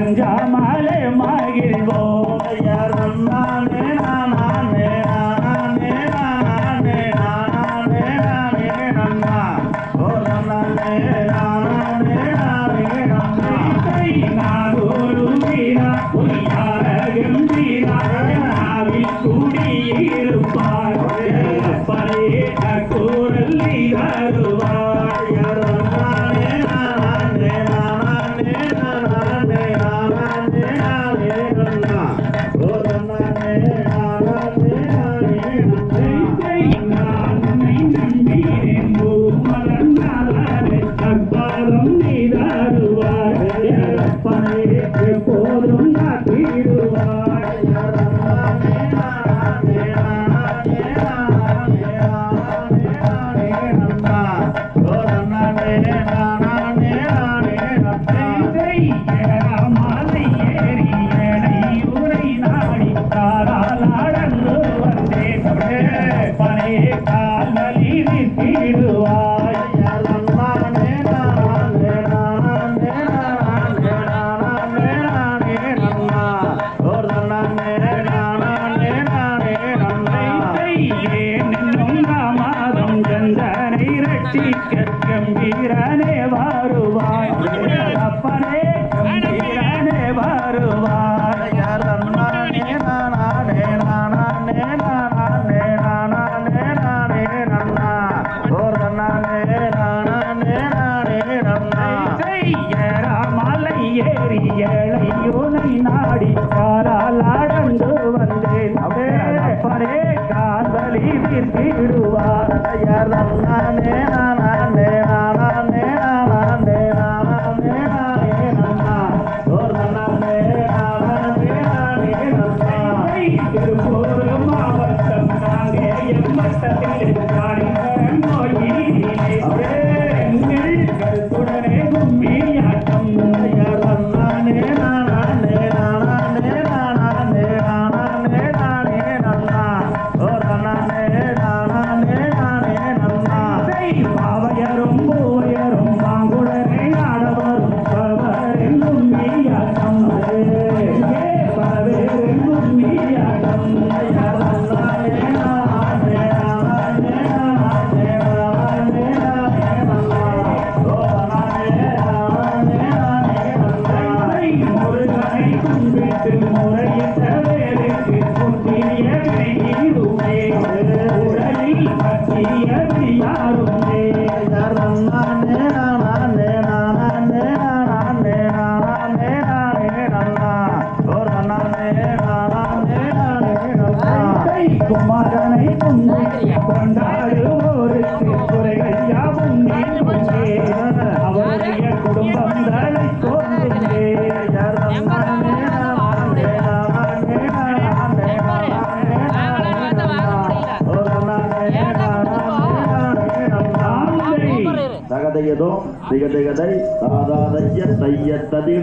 அஞ்சாமலே போதும் காத்திடுவார். மாலை ஏறி ஏழை பழைய கம்பீரனே வருவாய். அப்பனே கம்பீரனே வருவாய். ஏழையோனை நாடி காலால் அடந்து வந்தேன். அப்பனே காதலி விடுவார் திருப்பூர் Gracias. கை குமாரனை கும்பிட்டு கொண்டாடுவோருக்கு குறைகள் யாவும் நீங்குமே அவருடைய குடும்பங்களை கொண்டுமே தகதையதோ திகதிகதை தாதாதைய தைய ததி